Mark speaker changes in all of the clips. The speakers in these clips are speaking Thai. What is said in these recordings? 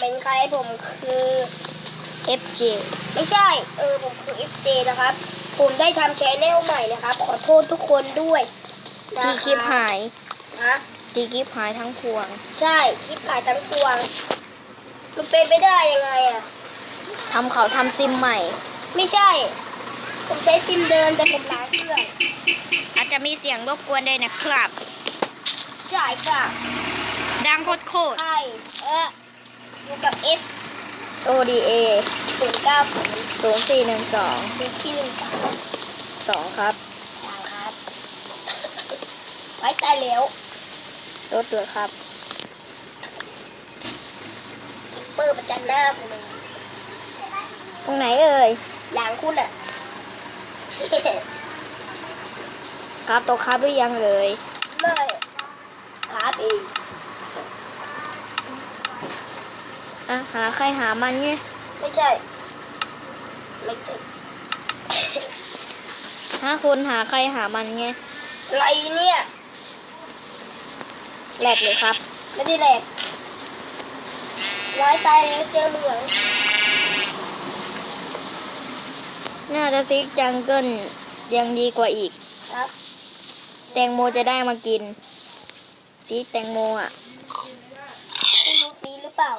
Speaker 1: เป็นใครผมคือ
Speaker 2: FJ
Speaker 1: ไม่ใช่ เออผมคือ FJ นะครับ ผมได้ทำชแนลใหม่นะครับ ขอโทษทุกคนด้วยนะ
Speaker 2: ที่คลิปหาย
Speaker 1: ฮะ
Speaker 2: ที่คลิปหายทั้งพวง
Speaker 1: ใช่คลิปหายทั้งพวงมันเป็นไปได้ยังไงอะ
Speaker 2: ทำเขาทำซิมใหม่
Speaker 1: ไม่ใช่ ผมใช้ซิมเดิมแต่ผมล้างเครื่อง
Speaker 2: อาจจะมีเสียงรบกวนด้วยนะครับ
Speaker 1: ใช่ค่ะ
Speaker 2: ดังโคตรโคตร
Speaker 1: ใช่เออ อยู่กับ F
Speaker 2: ODA
Speaker 1: ศูนย์เก้าศูนย์
Speaker 2: 0412
Speaker 1: เป็นที่หนึ่งสาม
Speaker 2: 2ครับ
Speaker 1: สามครับ ไว้ตายแล้ว
Speaker 2: ตัวตัวครับ
Speaker 1: กิปเปอร์ประจันหน้าผมเลย
Speaker 2: ตรงไหนเอ่ย
Speaker 1: หลังคุณอะ
Speaker 2: ครับตัวครับหรือยังเลย
Speaker 1: ไม่ครับเอง
Speaker 2: อะหาใครหามันไง
Speaker 1: ไม่ใช่ ไม่ใช่
Speaker 2: ถ้าคุณหาใครหามันไง
Speaker 1: อะไรเนี่ย
Speaker 2: แหลกเลยครับ
Speaker 1: ไม่ได้แหลกไว้ตายแล้วเจอเหลือง
Speaker 2: น่าจะซิกจังเกิลยังดีกว่าอีก
Speaker 1: ครับ
Speaker 2: แตงโมจะได้มากินซิกแตงโมอะ
Speaker 1: คุณรู้ซีหรือเปล่า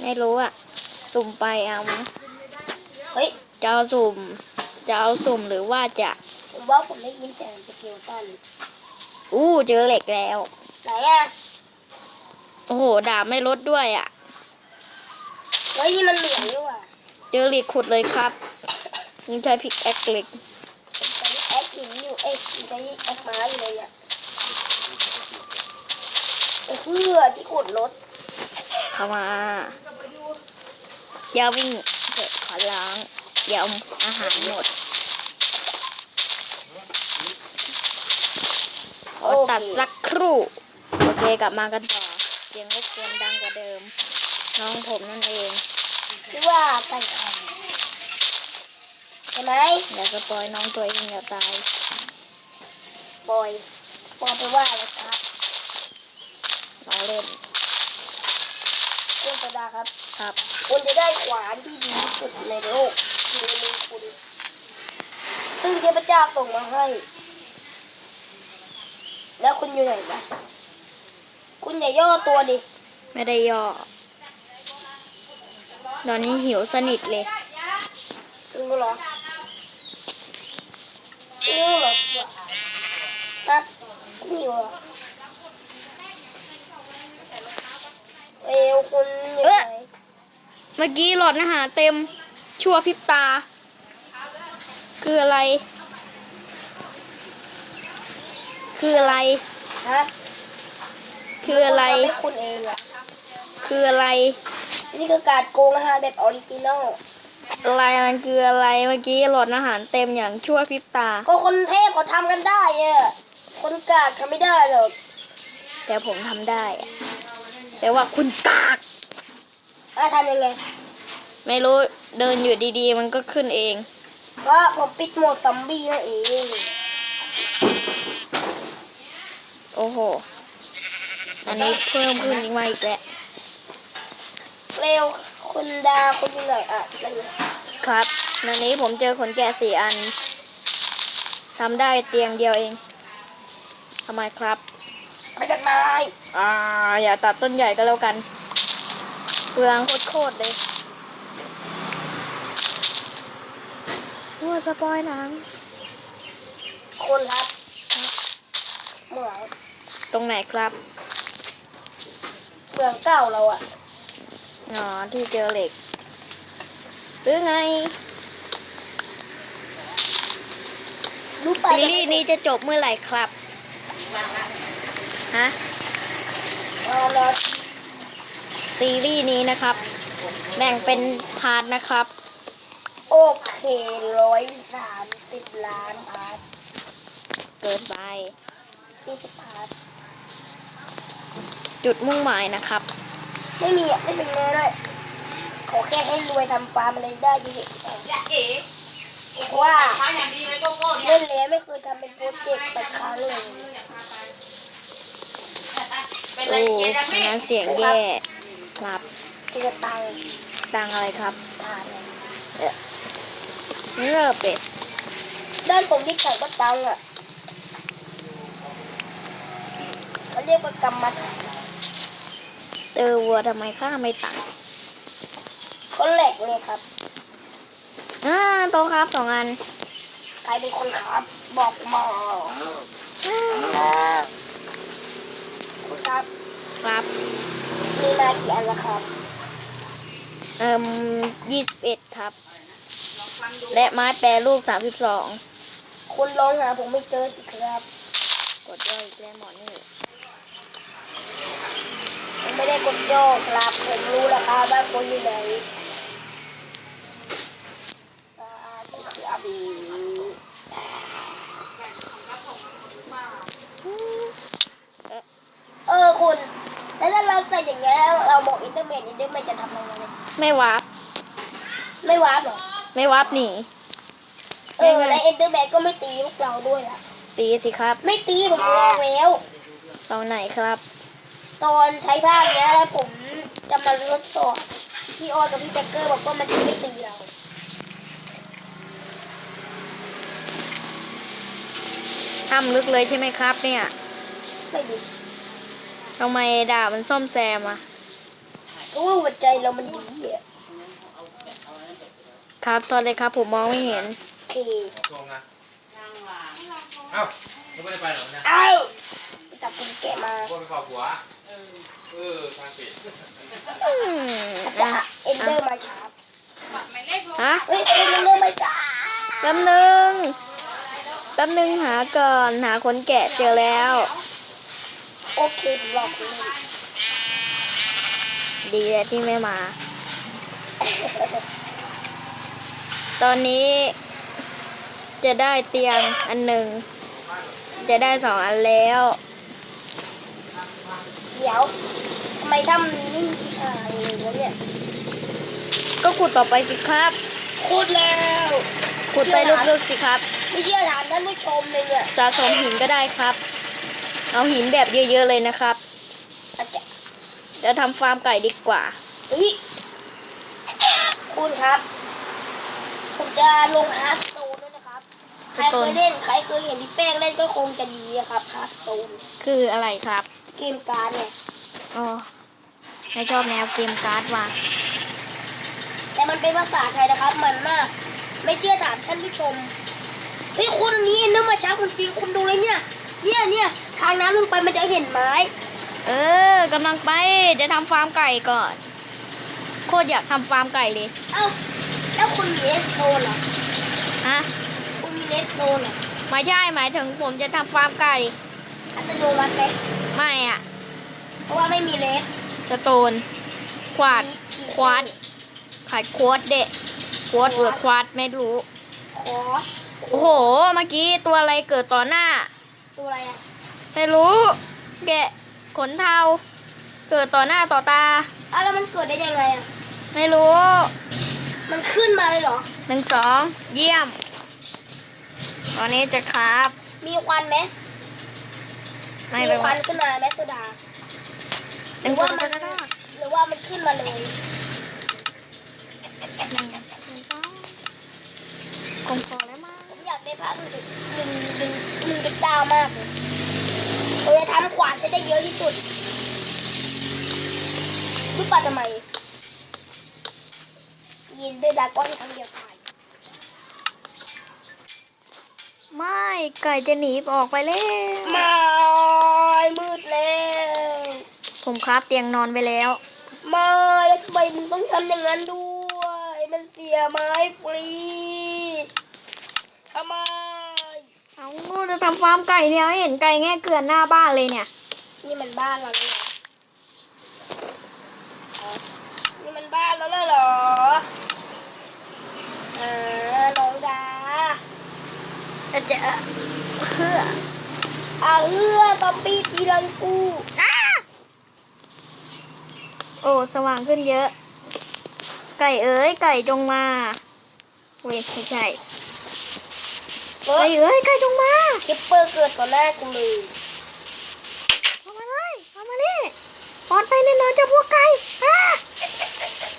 Speaker 2: ไม่รู้อะสุ่มไปเอามั้ง
Speaker 1: เฮ้ย
Speaker 2: จะเอาสุ่ม จะเอาสุ่มหรือว่าจะ
Speaker 1: ผมว่าผมได้ยินเสียงสเกลตัน
Speaker 2: อู้เจอเหล็กแล้ว
Speaker 1: ไหนอะ
Speaker 2: โอ้โหดาบไม่ลดด้วยอะ
Speaker 1: เฮ้ยนี่มันเหลืองนี่หว่า
Speaker 2: เจอเหล็กขุดเลยครับนี่ใช้พิกแอคเหล็ก
Speaker 1: ผมใช้แอคหินอยู่เอ้ยผมใช้แอคม้าอยู่เลยอะเออเพื่อที่ขุดรถ
Speaker 2: เข้ามา อย่าวิ่งเดี๋ยวขอล้างเดี๋ยวอาหารหมดขอตัดสักครู่ โอเคกลับมากันต่อ เสียงรบกวนดังกว่าเดิม น้องผมนั่นเอง
Speaker 1: ชื่อว่าไก่ไข่ใช่ไหม
Speaker 2: อย่าสปอยน้องตัวเองอย่าตาย
Speaker 1: บอยบอยไปว่าอะไรครับ
Speaker 2: น้องเล่น
Speaker 1: คุณโซดาครับ
Speaker 2: ครับ
Speaker 1: คุณจะได้ขวานที่ดีที่สุดในโลกอยู่ในมือคุณ ซึ่งเทพเจ้าส่งมาให้ แล้วคุณอยู่ไหนนะคุณอย่าย่อตัวดิ
Speaker 2: ไม่ได้ย่อ ตอนนี้หิวสนิทเลย
Speaker 1: คุณก็เหรอหิวเหรอฮะคุณหิวเหรอเอวคุณอยู่ไหน
Speaker 2: เมื่อกี้หลอดอาหารเต็มชั่วพริบตา คืออะไร คืออะไร
Speaker 1: ฮะ
Speaker 2: คืออะไร
Speaker 1: ทำให้คุณเองอะ
Speaker 2: คืออะไร
Speaker 1: นี่คือการโกงอาหารแบบออริจินอล
Speaker 2: อะไรมันคืออะไรเมื่อกี้หลอดอาหารเต็มอย่างชั่วพริบตา
Speaker 1: ก็คนเทพเขาทำกันได้อะคนกากทำไม่ได้หรอก
Speaker 2: แต่ผมทำได้อะแต่ว่าคุณกาก
Speaker 1: อะทำยังไง
Speaker 2: ไม่รู้เดินอยู่ดีๆ มันก็ขึ้นเอง
Speaker 1: เพราะผมปิดโหมดซอมบี้นั่นเอง
Speaker 2: โอ้โห อันนี้เพิ่มขึ้นอีกมาอีกแล้ว
Speaker 1: เร็วคุณดาคุณอยู่ไหนอะนั่นไง
Speaker 2: ครับอันนี้ผมเจอขนแกะสี่อันทำได้เตียงเดียวเองทำไมครับ
Speaker 1: มาจากไหน
Speaker 2: อ่าอย่าตัดต้นใหญ่ก็แล้วกัน เปลืองโคตรๆเลยวัวสปอยหนัง
Speaker 1: คนครับเหมือง
Speaker 2: ตรงไหนครับ
Speaker 1: เหมืองเก่าเราอะ
Speaker 2: อ๋อที่เจอเหล็ก หรือไง
Speaker 1: รู้ไป
Speaker 2: ซีรีส์นี้จะจบเมื่อไหร่ครับ ฮะ
Speaker 1: เอาละ
Speaker 2: ซีรีส์นี้นะครับ แบ่งเป็นพาร์ทนะครับ
Speaker 1: โอเคร้อยสามสิบล้านพาร์ท
Speaker 2: เกินไป
Speaker 1: ยี่สิบพาร์ท
Speaker 2: จุดมุ่งหมายนะครับ
Speaker 1: ไม่มีอะไม่เป็นเงินด้วยขอแค่ให้รวยทำฟาร์มอะไรได้ดีเพราะว่า
Speaker 3: ทางอย่างดีเลยโกโก้เนี่ย
Speaker 1: เล่นแล้วไม่เคยทำเป็นโปรเจกต์สักครั้งเลย
Speaker 3: เป็น
Speaker 2: โอ้
Speaker 3: ไรเย็นนะ
Speaker 2: อัน
Speaker 3: พี่
Speaker 2: นั้นเสียงแย่ ครับ
Speaker 1: เจอตังค์
Speaker 2: ตังอะไรครับ
Speaker 1: ทานเลย
Speaker 2: เนื้อเป็ด
Speaker 1: ด้านผมที่ไก่ก็ตังค์อะเขาเรียกว่ากรรมฐาน
Speaker 2: เซอร์วัวทำไมข้าไม่ตัง
Speaker 1: เขาแหลกเลยครับ
Speaker 2: อ่าโตะครับสองอัน
Speaker 1: ใครเป็นคนครับ บอกมาคุณครับ
Speaker 2: ครับ
Speaker 1: มีมากี่อันละครับ
Speaker 2: เอ่มยี่สิบเอ็ดครับ และไม้แปรรูปสามสิบสอง
Speaker 1: คุณลองหาผมไม่เจอสิครับ
Speaker 2: กดย่อยอีกแล้วหมอนี่
Speaker 1: ผมไม่ได้กดโยกครับ ผมรู้แล้วครับว่าคุณอยู่ไหนอ่านี่คืออาบีเออคุณ แล้วถ้าเราใส่ อย่างเงี้ยแล้วเราบอกอินเตอร์เมนอินเตอร์เมนจะทำยังไง
Speaker 2: ไม่วาร์ป
Speaker 1: ไม่วาร์ปเหรอ
Speaker 2: ไม่วาร์ปหนี
Speaker 1: เออแล้วอินเตอร์เมนก็ไม่ตีพวกเราด้วยล่ะ
Speaker 2: ตีสิครับ
Speaker 1: ไม่ตีผมลองแล้ว
Speaker 2: ตอนไหนครับ
Speaker 1: ตอนใช้ภาพเนี้ยแล้วผมจะมาทดสอบพี่ออกับพี่แจ็คเกอร์บอกว่ามันจะไม่ตีเรา
Speaker 2: ถ้ำลึกเลยใช่ไหมครับเนี่ย
Speaker 1: ไม่ดู
Speaker 2: ทำไมดาบมันซ่อมแซมอะ
Speaker 1: เพราะว่าหัวใจเรามันดีอะ
Speaker 2: ครับตอนเลยครับผมมองไม่เห็น
Speaker 1: โอเค
Speaker 3: ทรงอะเอ้าไม่ได้ไปหรอกนะ
Speaker 1: เอ้าไปจับคุณแกะมา
Speaker 3: พวกไปขอบหัวเออทางปิด
Speaker 2: อืม
Speaker 1: จะ
Speaker 2: อะ
Speaker 1: เอ็นเดอร์มาชาร์ป
Speaker 2: ฮะ
Speaker 1: เฮ้ยเอ็นเดอร์มาชาร์ป
Speaker 2: แป๊บนึงแป๊บนึงหาก่อนหาคนแกะเจอแล้ว
Speaker 1: โอเคผมรอคุณเล่น
Speaker 2: ดีแล้วที่ไม่มา ตอนนี้ จะได้เตียงอันหนึ่ง จะได้สองอันแล้ว
Speaker 1: เดี๋ยวทำไมถ้ำนี้ไม่มีอ่างเลยวะเนี่ย
Speaker 2: ก็ขุดต่อไปสิครับ
Speaker 1: ขุดแล้ว
Speaker 2: ขุดไปลึกๆสิครับ
Speaker 1: ไม่เชื่อถามท่านผู้ชมเลยเนี่ย
Speaker 2: สะสมหินก็ได้ครับ เอาหินแบบเยอะ ๆ เลยนะครับ
Speaker 1: อาจจะ
Speaker 2: จะทำฟาร์มไก่ดีกว่า
Speaker 1: เฮ้ยคุณครับ ผมจะลงฮาร์สโตนด้วยนะครับ ใครเคยเล่น ใครเคยเห็นพี่แป้งเล่นก็คงจะดีอะครับฮาร์สโตน
Speaker 2: คืออะไรครับ
Speaker 1: เกมการ์ดเนี่ย
Speaker 2: อ๋อไม่ชอบแนวเกมการ์ดว่ะ
Speaker 1: แต่มันเป็นภาษาไทยนะครับ มันมาก ไม่เชื่อถามท่านผู้ชม เฮ้ยคนนี้เนื้อมาช้าคุณจริงคุณดูเลยเนี่ย เนี่ยเนี่ย ทางน้ำลงไปมันจะเห็นไม้
Speaker 2: เออกำลังไปจะทำฟาร์มไก่ก่อน โคตรอยากทำฟาร์มไก่เลย
Speaker 1: เอ้าแล้วคุณมีเลสโตนเหรอ
Speaker 2: ฮะ
Speaker 1: คุณมีเลสโตนเหรอ
Speaker 2: ไม่ใช่หมายถึงผมจะทำฟาร์มไก่
Speaker 1: อัตโนมัติไหม
Speaker 2: ไม่อะ
Speaker 1: เพราะว่าไม่มีเลส
Speaker 2: สโตนควาดควาดขาดโควดเดะโควดหรือควาดไม่รู้
Speaker 1: คอส
Speaker 2: โอ้โห เมื่อกี้ตัวอะไรเกิดต่อหน้า
Speaker 1: ตัวอะไรอะ
Speaker 2: ไม่รู้ แกะขนเทา เกิดต่อหน้าต่อตา
Speaker 1: อ้าวแล้วมันเกิดได้ยังไงอะ
Speaker 2: ไม่รู้
Speaker 1: มันขึ้นมาเลยเหรอ
Speaker 2: หนึ่งสองเยี่ยม ตอนนี้จะครับ
Speaker 1: มีควันไหม
Speaker 2: ไม่
Speaker 1: มี
Speaker 2: เป็น
Speaker 1: ค
Speaker 2: ไร
Speaker 1: วันขึ้นมาไหมโซดา
Speaker 2: หนึ่งสองหนึ่ง
Speaker 1: หรือว่ามันขึ้นมาเลย
Speaker 2: สองคงพอแล้วมั้ง
Speaker 1: ผมอยากได้พักหนึ่งหนึ่งหนึ่งหนึ่งจุดเก้ามากเลย ผมจะทำขวานให้ได้เยอะที่สุดรู้ป่ะทำไม ยินได้ดราก้อนครั้งเดียวตาย
Speaker 2: ไม่ไก่จะหนีออกไปแล้ว
Speaker 1: ไม่มืดแล้ว
Speaker 2: ผมครับเตียงนอนไปแล้ว
Speaker 1: ไม่แล้วทำไมมึงต้องทำอย่างนั้นด้วย มันเสียไม้ฟรีทำไม
Speaker 2: เอาจะทำฟาร์มไก่เนี่ยเห็นไก่แง่เกลือนหน้าบ้านเลยเนี่ย
Speaker 1: นี่มันบ้านเราเลยเหรอนี่มันบ้านเราแล้วเหรออ่าน้องดา
Speaker 2: จะเจอเพื่อ
Speaker 1: อ่าเอื้อตอมปี้ตีลังกู
Speaker 2: อ้าโอ้สว่างขึ้นเยอะ ไก่เอ๋ยไก่จงมาเว้ยไม่ใช่ ไฮ้เอ้ยใกล้จงมา
Speaker 1: คิปเปอร์เกิดก่อนแรกกูเลย
Speaker 2: เข้ามาเลยเข้ามานี่ปอดไปเน่นอนจะพวกไก่อะ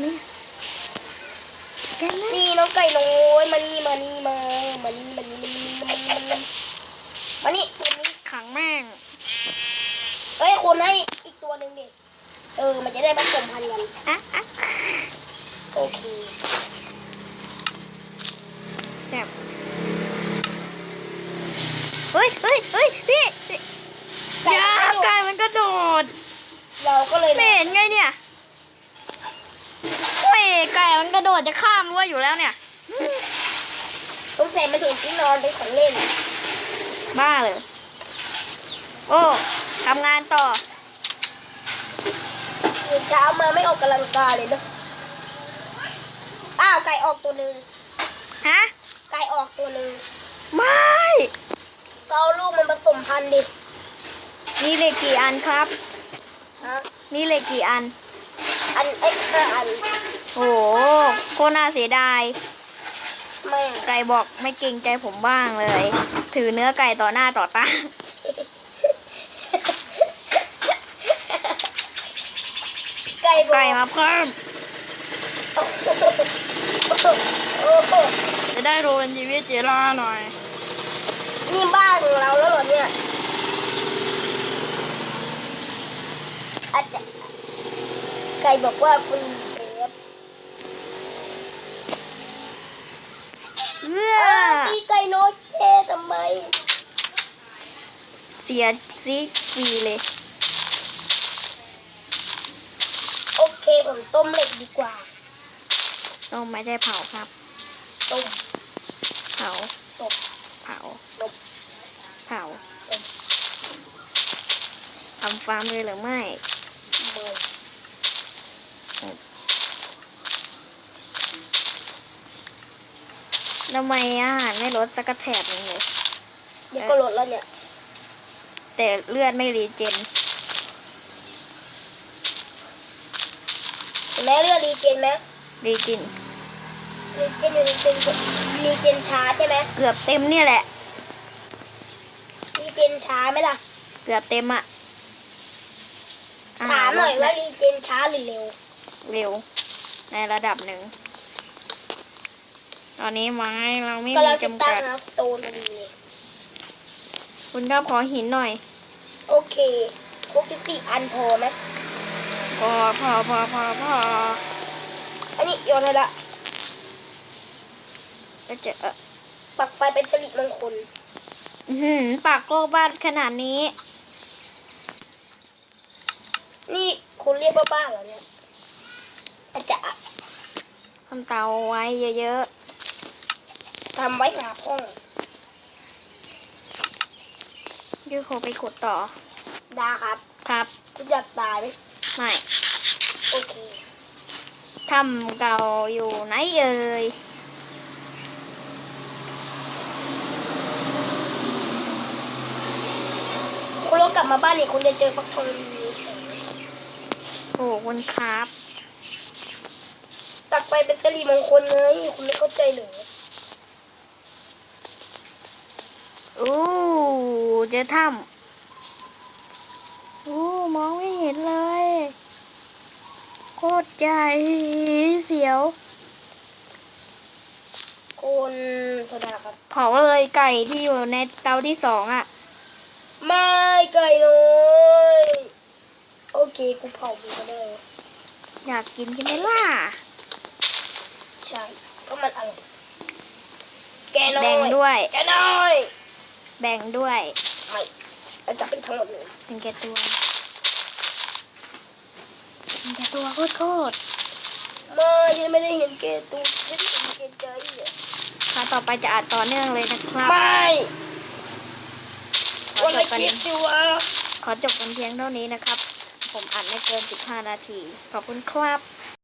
Speaker 2: นี่น
Speaker 1: ี่น้องไก่น้อยมานี่มานี่มามานี่มานี่มานี่มานี่มานี่ตัวนี้
Speaker 2: ขังแม่ง
Speaker 1: เอ้ยคนให้อีกตัวหนึ่งดิเออ มันจะได้ผสมพันธุ์กัน
Speaker 2: อะอะ
Speaker 1: โอเค
Speaker 2: แบบ เฮ้ยเฮ้ยเฮ้ยพี่พี่
Speaker 1: ไก่
Speaker 2: อย่า
Speaker 1: มันกระโดด
Speaker 2: ไก่มันกระโดด
Speaker 1: เราก็เลย
Speaker 2: ไม่เห็นไงเนี่ยโอ้ยไก่มันกระโดดจะข้ามรั้วอยู่แล้วเนี่ย
Speaker 1: ต้องใส่มาถึงที่นอนเป็นของเล่น
Speaker 2: บ้าเลย โอ้ทำงานต่อ
Speaker 1: ตื่นเช้ามาไม่ออกกำลังกายเลยเนอะอ้าวไก่ออกตัวหนึ่ง
Speaker 2: ฮะ
Speaker 1: ไก่ออกตัวหนึ่ง
Speaker 2: ไม่
Speaker 1: ก็เอา ลูกมันผสมพันธุ์ดิ
Speaker 2: นี่เหล็กกี่อันครับ
Speaker 1: ฮะ
Speaker 2: นี่เหล็กกี่อัน
Speaker 1: อันเอ็กซ์ห้าอัน
Speaker 2: โอ้โหโคตรน่าเสียดาย
Speaker 1: แม่
Speaker 2: ไก่บอกไม่เกรงใจผมบ้างเลย ถือเนื้อไก่ต่อหน้าต่อตา
Speaker 1: ไก่บอก
Speaker 2: ไก่มาเพิ่ม
Speaker 1: โอ้โห
Speaker 2: จะได้โรนชีวิตเจล่าหน่อย
Speaker 1: นี่บ้านของเราแล้วเหรอเนี่ยอาจจะไก่บอกว่าคุณเอฟ
Speaker 2: เอื้อ
Speaker 1: ตีไก่น้อยแค่ทำไม
Speaker 2: เสียซีฟรีเลย
Speaker 1: โอเคผมต้มเหล็กดีกว่า
Speaker 2: ต้องไม่ได้เผาครับ
Speaker 1: ต้ม
Speaker 2: เผา
Speaker 1: ต้ม
Speaker 2: เผา
Speaker 1: ต้ม
Speaker 2: เผา
Speaker 1: ต้ม
Speaker 2: ทำฟาร์มเลยหรือไม่
Speaker 1: เมือ
Speaker 2: ทำไมอาหารไม่ลดสักกระแถบหนึงเลย
Speaker 1: เดี๋ยวก็ลดแล้วเนี่ย
Speaker 2: แต่เลือดไม่รีเจน
Speaker 1: เห็นไหมเรื่องรีเจนไหม
Speaker 2: รีจิน
Speaker 1: รีเจนอยู่รีเจนรีเจนช้าใช่ไหม
Speaker 2: เกือบเต็มเนี่ยแหละ
Speaker 1: รีเจนช้าไหมล่ะ
Speaker 2: เกือบเต็มอะอา
Speaker 1: ถามหน่อย
Speaker 2: ลด
Speaker 1: ว่ารีเจนช้าหรือเร็ว
Speaker 2: เร็ว ในระดับหนึ่ง ตอนนี้ไม้เราไม่
Speaker 1: ก็
Speaker 2: มี
Speaker 1: เราจะ
Speaker 2: จำ
Speaker 1: ตั้
Speaker 2: กั
Speaker 1: ง
Speaker 2: ด
Speaker 1: นะสโตนพอดีเลย
Speaker 2: คุณครับขอหินหน่อย
Speaker 1: โอเคครบสิบสี่อันพอไหม
Speaker 2: พอพอพอพอพอ
Speaker 1: อันนี้โยนให้ละ
Speaker 2: ก็จะเออ
Speaker 1: ปักไฟเป็นสิริมงคล
Speaker 2: อื้อหือปากโลกบ้านขนาดนี้
Speaker 1: นี่คุณเรียกว่าบ้านเหรอเนี่ยอาจจะ
Speaker 2: ทำเตาไว้เยอะ
Speaker 1: ทำไว้หาพ่อง
Speaker 2: ๆยูโคไปขุดต่อ
Speaker 1: ดาครับ
Speaker 2: ครับ
Speaker 1: คุณอยากตายไหม
Speaker 2: ไม่
Speaker 1: โอเค
Speaker 2: ทำเก่าอยู่ไหนเอ่ย
Speaker 1: คุณรถกลับมาบ้านนี่คุณจะเจอฟักทองนี้
Speaker 2: โอ้คุณครับ
Speaker 1: ปักไฟเป็นสิริมงคลไงคุณไม่เข้าใจเหรอ
Speaker 2: อู้เจอถ้ำอู้มองไม่เห็นเลย โคตรใหญ่เสียว
Speaker 1: คุณโซดาครับ
Speaker 2: เผาเลยไก่ที่อยู่ในเตาที่สองอะ
Speaker 1: ไม่ไก่น้อยโอเค กูเผามันก็ได้
Speaker 2: อยากกินใช่ไหมล่ะ
Speaker 1: ใช่เพราะมันอร่อยแกน้อย
Speaker 2: แบ่งด้วย
Speaker 1: แกน้อย
Speaker 2: แบ่งด้วย
Speaker 1: ไม่เราจะเป็นทั้งหมดเลย
Speaker 2: เป็นแก่ตัวเป็นแก่ตัวโคตรโคตร
Speaker 1: ไม่ฉันไม่ได้เห็นแกตัวฉันเห็นแกใจอะ
Speaker 2: คราวต่อไปจะอัดต่อเนื่องเลยนะครับ
Speaker 1: ไม่
Speaker 2: ขอจบกันขอจบกันเพียงเท่านี้นะครับ ผมอัดไม่เกิน 15 นาที ขอบคุณครับ